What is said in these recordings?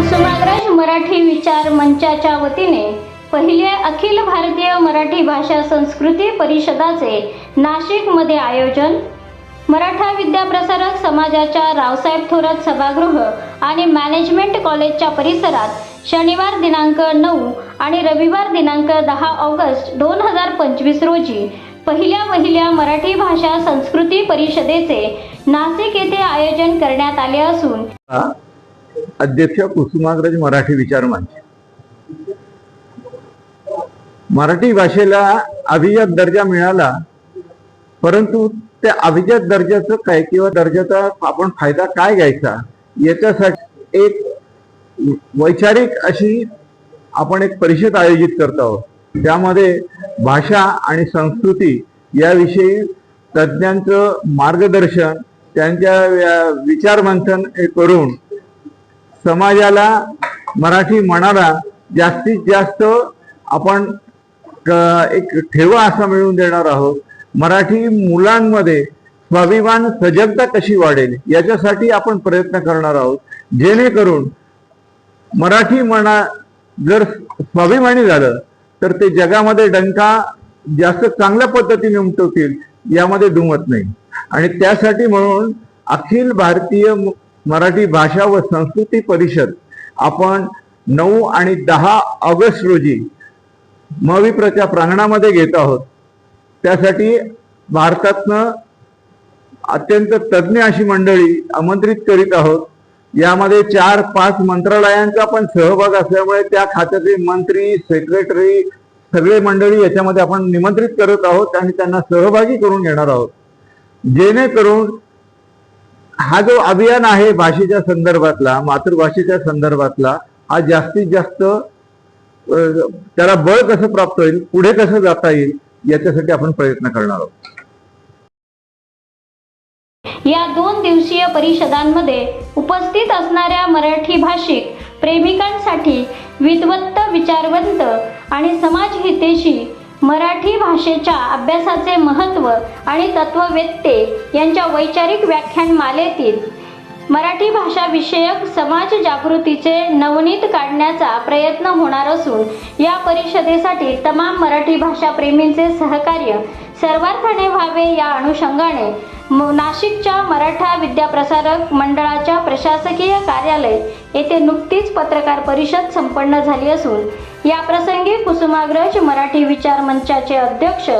कुसुमाग्रज मराठी विचार मंचाच्या वतीने पहिले अखिल भारतीय मराठी भाषा संस्कृती परिषदाचे नाशिकमध्ये आयोजन मराठा विद्याप्रसारक समाजाच्या रावसाहेब थोरात सभागृह आणि मॅनेजमेंट कॉलेजच्या परिसरात शनिवार दिनांक नऊ आणि रविवार दिनांक दहा ऑगस्ट दोन हजार पंचवीस रोजी पहिल्या महिल्या मराठी भाषा संस्कृती परिषदेचे नाशिक येथे आयोजन करण्यात आले असून अध्यक्ष कुसुमाग्रज मराठी विचार मंच. मराठी भाषेला अभिजात दर्जा मिळाला परंतु त्या अभिजात दर्जाचं काय किंवा दर्जाचा आपण फायदा काय घ्यायचा याच्यासाठी एक वैचारिक अशी आपण एक परिषद आयोजित करत आहोत. त्यामध्ये भाषा आणि संस्कृती याविषयी तज्ज्ञांचं मार्गदर्शन त्यांच्या विचारमंथन करून समाजाला मराठी मनाला जास्तीत जास्त आपण एक ठेवा असा मिळवून देणार आहोत. मराठी मुलांमध्ये स्वाभिमान सजगता कशी वाढेल याच्यासाठी आपण प्रयत्न करणार आहोत. जेणेकरून मराठी म्हणा जर स्वाभिमानी झालं तर ते जगामध्ये डंका जास्त चांगल्या पद्धतीने उमटवतील यामध्ये दुमत नाही. आणि त्यासाठी म्हणून अखिल भारतीय मराठी भाषा व संस्कृती परिषद. आपण नऊ आणि दहा ऑगस्ट रोजी मविप्रच्या प्रांगणामध्ये घेत आहोत. त्यासाठी भारतातनं अत्यंत तज्ज्ञ अशी मंडळी आमंत्रित करीत आहोत. यामध्ये चार पाच मंत्रालयांचा पण सहभाग असल्यामुळे त्या खात्याचे मंत्री सेक्रेटरी सगळे मंडळी याच्यामध्ये आपण निमंत्रित करत आहोत आणि त्यांना सहभागी करून घेणार आहोत. जेणेकरून हा जो अभियान आहे भाषेच्या संदर्भातला मातृभाषेच्या संदर्भातला हा जास्तीत जास्त त्याला बळ कसं प्राप्त होईल पुढे कसं जाता येईल याच्यासाठी आपण प्रयत्न करणार आहोत. या दोन दिवसीय परिषदांमध्ये उपस्थित असणाऱ्या मराठी भाषिक प्रेमिकांसाठी विद्वत्त विचारवंत आणि समाजहितेशी मराठी भाषेच्या अभ्यासाचे महत्त्व आणि तत्ववेत्ते यांच्या वैचारिक व्याख्यानमालेतील मराठी भाषा विषयक समाज जागृतीचे नवनीत काढण्याचा प्रयत्न होणार असून या परिषदेसाठी तमाम मराठी भाषा प्रेमींचे सहकार्य सर्वार्थाने व्हावे या अनुषंगाने नाशिकच्या मराठा विद्याप्रसारक मंडळाच्या प्रशासकीय कार्यालय येथे नुकतीच पत्रकार परिषद संपन्न झाली असून या प्रसंगी कुसुमाग्रज मराठी विचार मंचाचे अध्यक्ष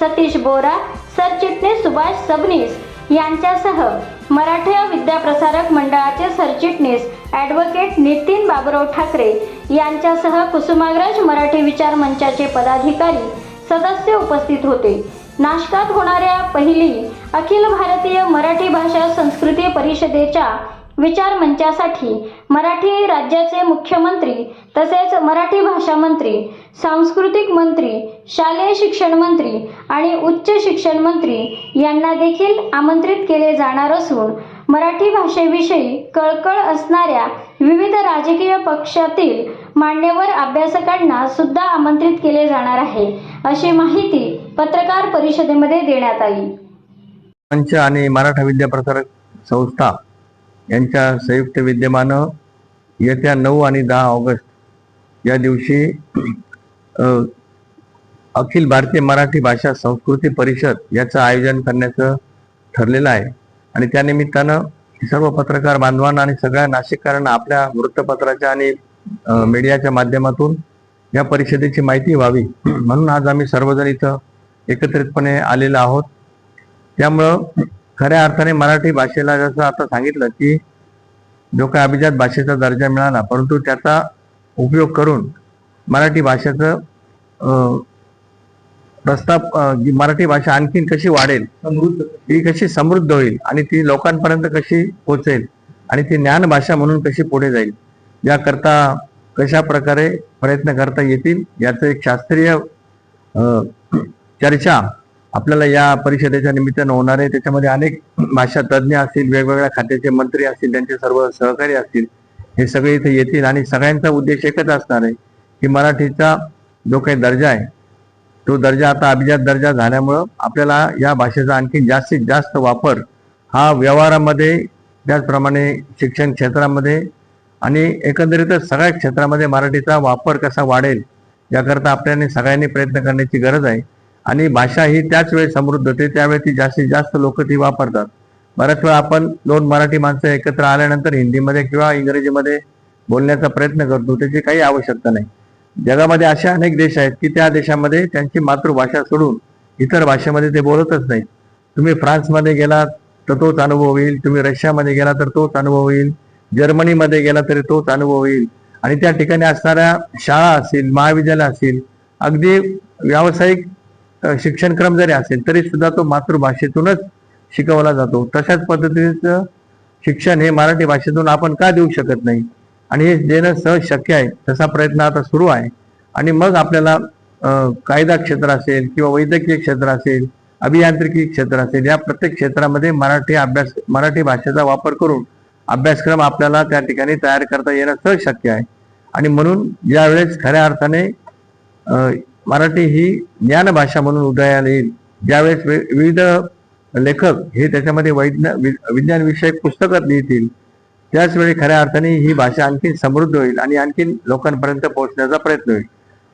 सतीश बोरा सरचिटणीस सुभाष सबनीस यांच्यासह मराठा विद्याप्रसारक मंडळाचे सरचिटणीस ॲडव्होकेट नितीन बाबुराव ठाकरे यांच्यासह कुसुमाग्रज मराठी विचार मंचाचे पदाधिकारी सदस्य उपस्थित होते. नाशकात होणाऱ्या पहिली अखिल भारतीय मराठी भाषा संस्कृती परिषदेच्या विचार मंचासाठी मराठी राज्याचे मुख्यमंत्री तसेच मराठी भाषा मंत्री सांस्कृतिक मंत्री शालेय शिक्षण मंत्री आणि उच्च शिक्षण मंत्री यांना देखील आमंत्रित केले जाणार असून मराठी भाषेविषयी कळकळ असणाऱ्या विविध राजकीय पक्षातील मान्यवर अभ्यासकांना सुद्धा आमंत्रित केले जाणार आहे अशी माहिती पत्रकार परिषदेमध्ये देण्यात आली. आणि मराठा विद्याप्रसारक संस्था यांच्या संयुक्त विद्यमानं येत्या नऊ आणि दहा ऑगस्ट या दिवशी अखिल भारतीय मराठी भाषा संस्कृती परिषद याचं आयोजन करण्याचं ठरलेलं आहे. आणि त्यानिमित्तानं सर्व पत्रकार बांधवांना आणि सगळ्या नाशिककारांना आपल्या वृत्तपत्राच्या आणि मीडियाच्या माध्यमातून या परिषदेची माहिती व्हावी. म्हणून आज आम्ही सर्वजण इथं एकत्रितपणे आलेलो आहोत. त्यामुळं खऱ्या अर्थाने मराठी भाषेला जसं आता सांगितलं की जो काही अभिजात भाषेचा दर्जा मिळाला परंतु त्याचा उपयोग करून मराठी भाषेचं जी मराठी भाषा आणखीन कशी वाढेल समृद्ध. ती कशी समृद्ध होईल आणि ती लोकांपर्यंत कशी पोचेल आणि ती ज्ञान भाषा म्हणून कशी पुढे जाईल याकरता कशा प्रकारे प्रयत्न करता येतील याचं एक शास्त्रीय चर्चा आपल्याला या परिषदेच्या निमित्तानं होणार आहे. त्याच्यामध्ये अनेक भाषा तज्ज्ञ असतील वेगवेगळ्या खात्याचे मंत्री असतील त्यांचे सर्व सहकारी असतील हे सगळे इथे येतील आणि सगळ्यांचा उद्देश एकच असणार आहे की मराठीचा जो काही दर्जा आहे तो दर्जा आता अभिजात दर्जा झाल्यामुळं आपल्याला या भाषेचा आणखी जास्तीत जास्त वापर हा व्यवहारामध्ये त्याचप्रमाणे शिक्षण क्षेत्रामध्ये आणि एकंदरीतच सगळ्या क्षेत्रामध्ये मराठीचा वापर कसा वाढेल याकरता आपल्याने सगळ्यांनी प्रयत्न करण्याची गरज आहे. आणि भाषा ही त्याच वेळी समृद्ध होते. त्यावेळी ती जास्तीत जास्त लोक ती वापरतात. बऱ्याच वेळा आपण दोन मराठी माणसं एकत्र आल्यानंतर हिंदीमध्ये किंवा इंग्रजीमध्ये बोलण्याचा प्रयत्न करतो. त्याची काही आवश्यकता नाही. जगामध्ये असे अनेक देश आहेत की त्या देशामध्ये त्यांची मातृभाषा सोडून इतर भाषेमध्ये ते बोलतच नाही तुम्ही फ्रान्समध्ये गेलात तर तोच अनुभव होईल तुम्ही रशियामध्ये गेला तर तोच अनुभव होईल जर्मनीमध्ये गेला तरी तोच अनुभव होईल आणि त्या ठिकाणी असणाऱ्या शाळा असतील महाविद्यालय असतील अगदी व्यावसायिक शिक्षणक्रम जरी असेल तरी सुद्धा तो मातृभाषेतूनच शिकवला जातो. तशाच पद्धतीचं शिक्षण हे मराठी भाषेतून आपण का देऊ शकत नाही? आणि हे देणं सहज शक्य आहे तसा प्रयत्न आता सुरू आहे. आणि मग आपल्याला कायदा क्षेत्र असेल किंवा वैद्यकीय क्षेत्र असेल अभियांत्रिकी क्षेत्र असेल या प्रत्येक क्षेत्रामध्ये मराठी अभ्यास मराठी भाषेचा वापर करून अभ्यासक्रम आपल्याला त्या ठिकाणी तयार करता येणं सहज शक्य आहे. आणि म्हणून ज्यावेळेस खऱ्या अर्थाने मराठी ही ज्ञानभाषा म्हणून उदयाला येईल ज्यावेळेस वि- विविध लेखक हे त्याच्यामध्ये वैज्ञ वि- पुस्तकं लिहितील त्याचवेळी खऱ्या अर्थाने ही भाषा आणखी समृद्ध होईल आणि आणखीन लोकांपर्यंत पोहोचण्याचा प्रयत्न होईल.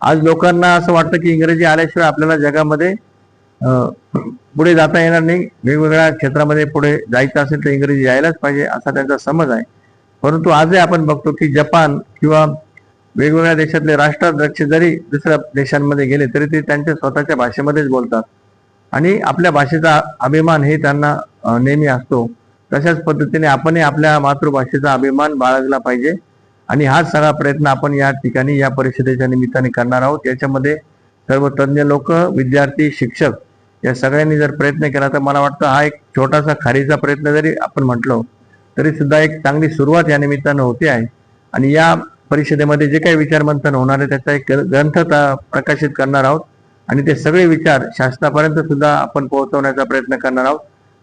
आज लोकांना असं वाटतं की इंग्रजी आल्याशिवाय आपल्याला जगामध्ये पुढे जाता येणार नाही. वेगवेगळ्या क्षेत्रामध्ये पुढे जायचं असेल तर इंग्रजी यायलाच पाहिजे असा त्यांचा समज आहे. परंतु आजही आपण बघतो की जपान किंवा वेगवेगळ्या देशातले राष्ट्राध्यक्ष जरी दुसऱ्या देशांमध्ये गेले तरी ते त्यांच्या स्वतःच्या भाषेमध्येच बोलतात. आणि आपल्या भाषेचा अभिमान हे त्यांना नेहमी असतो. तशाच पद्धतीने आपणही आपल्या मातृभाषेचा अभिमान बाळगला पाहिजे. आणि हाच सगळा प्रयत्न आपण या ठिकाणी या परिषदेच्या निमित्ताने करणार आहोत. याच्यामध्ये सर्व तज्ज्ञ लोक विद्यार्थी शिक्षक या सगळ्यांनी जर प्रयत्न केला तर मला वाटतं हा एक छोटासा खारीचा प्रयत्न जरी आपण म्हटलो तरी सुद्धा एक चांगली सुरुवात या निमित्तानं होते आहे. आणि या परिषदेमध्ये जे काही विचारमंथन होणार आहे त्याचा एक ग्रंथ प्रकाशित करणार आहोत. आणि ते सगळे विचार शासनापर्यंत सुद्धा आपण पोहोचवण्याचा प्रयत्न करणार आहोत.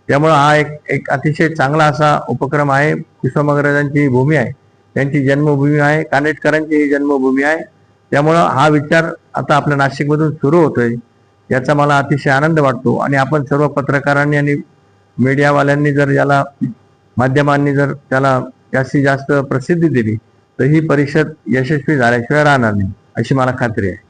त्यामुळं हा एक एक अतिशय चांगला असा उपक्रम आहे. कुसुमाग्रजांची ही भूमी आहे. त्यांची जन्मभूमी आहे. कानेटकरांची ही जन्मभूमी आहे. त्यामुळं हा विचार आता आपल्या नाशिकमधून सुरू होतोय. याचा मला अतिशय आनंद वाटतो. आणि आपण सर्व पत्रकारांनी आणि मीडियावाल्यांनी जर याला माध्यमांनी जर त्याला जास्तीत जास्त प्रसिद्धी दिली तर ही परिषद यशस्वी झाल्याशिवाय राहणार नाही अशी मला खात्री आहे.